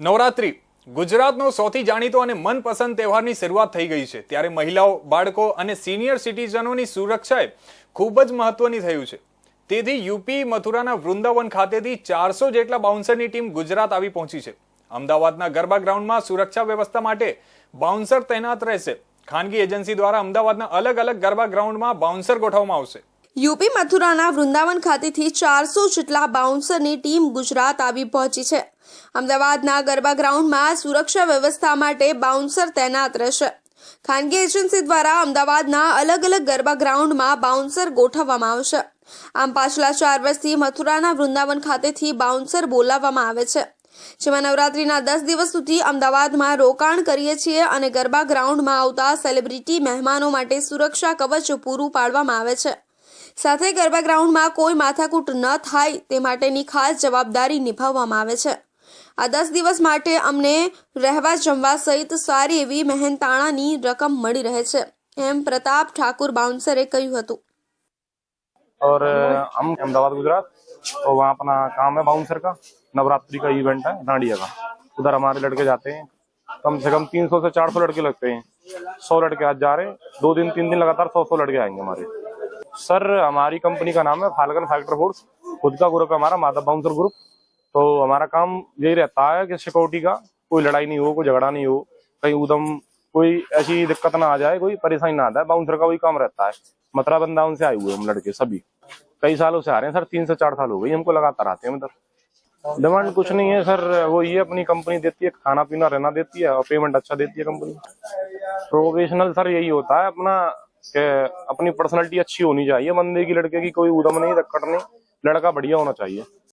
નવરાત્રી. ગુજરાતનો સૌથી જાણીતો અને મનપસંદ તહેવારની શરૂઆત થઈ ગઈ છે. ત્યારે મહિલાઓ, બાળકો અને સિનિયર સિટીઝનોની સુરક્ષાએ ખૂબ જ મહત્વની થયું છે. તેથી યુપી મથુરાના વૃંદાવન ખાતેથી ચારસો જેટલા બાઉન્સરની ટીમ ગુજરાત આવી પહોંચી છે. અમદાવાદના ગરબા ગ્રાઉન્ડમાં સુરક્ષા વ્યવસ્થા માટે બાઉન્સર તૈનાત રહેશે. ખાનગી એજન્સી દ્વારા અમદાવાદના અલગ અલગ ગરબા ગ્રાઉન્ડમાં બાઉન્સર ગોઠવવામાં આવશે. યુપી મથુરાના વૃંદાવન ખાતેથી ચારસો જેટલા બાઉન્સરની ટીમ ગુજરાત આવી પહોંચી છે. અમદાવાદના ગરબા ગ્રાઉન્ડમાં સુરક્ષા વ્યવસ્થા માટે બાઉન્સર તૈનાત રહેશે. ખાનગી એજન્સી દ્વારા અમદાવાદના અલગ અલગ ગરબા ગ્રાઉન્ડમાં બાઉન્સર ગોઠવવામાં આવશે. આમ પાછલા ચાર વર્ષથી મથુરાના વૃંદાવન ખાતેથી બાઉન્સર બોલાવવામાં આવે છે. જેમાં નવરાત્રીના દસ દિવસ સુધી અમદાવાદમાં રોકાણ કરીએ છીએ અને ગરબા ગ્રાઉન્ડમાં આવતા સેલિબ્રિટી મહેમાનો માટે સુરક્ષા કવચ પૂરું પાડવામાં આવે છે. સાથે ગરબા ગ્રાઉન્ડમાં કોઈ માથાકૂટ ન થાય તે માટેની ખાસ જવાબદારી નિભાવવામાં આવે છે. આ દસ દિવસ માટે અમને રહેવા જમવા સહિત સારી એવી મહેનતાણાની રકમ મળી રહે છે એમ પ્રતાપ ઠાકુર બાઉન્સરે કહ્યું હતું और अ, हम अहमदाबाद गुजरात तो वहाँ अपना काम है बाउंसर का नवरात्रि का इवेंट है डांडिया का उधर हमारे लड़के जाते हैं कम से कम 300 से 400 लड़के लगते हैं 100 लड़के आज जा रहे हैं दो दिन तीन दिन लगातार 100 100 लड़के आएंगे हमारे सर हमारी कंपनी का नाम है फाल्कन फैक्टर फोर्स खुद का ग्रुप है हमारा माधव बाउंसर ग्रुप तो हमारा काम यही रहता है कि सिक्योरिटी का कोई लड़ाई नहीं हो, कोई झगड़ा नहीं हो, कहीं उदम कोई ऐसी दिक्कत ना आ जाए, कोई परेशानी ना आ जाए बाउंसर का वही काम रहता है। मथुरा वृंदावन से आए हुए हम लड़के सभी। कई सालों से आ रहे हैं, सर, तीन से चार साल हो गई हमको लगातार आते हैं उधर डिमांड कुछ नहीं है, सर वो ये अपनी कंपनी देती है खाना पीना रहना देती है, और पेमेंट अच्छा देती है कंपनी प्रोफेशनल सर, यही होता है अपना, कि अपनी पर्सनालिटी अच्छी होनी चाहिए, बंदे की, लड़के की कोई उदम नहीं रक्कड़ नहीं, लड़का बढ़िया होना चाहिए।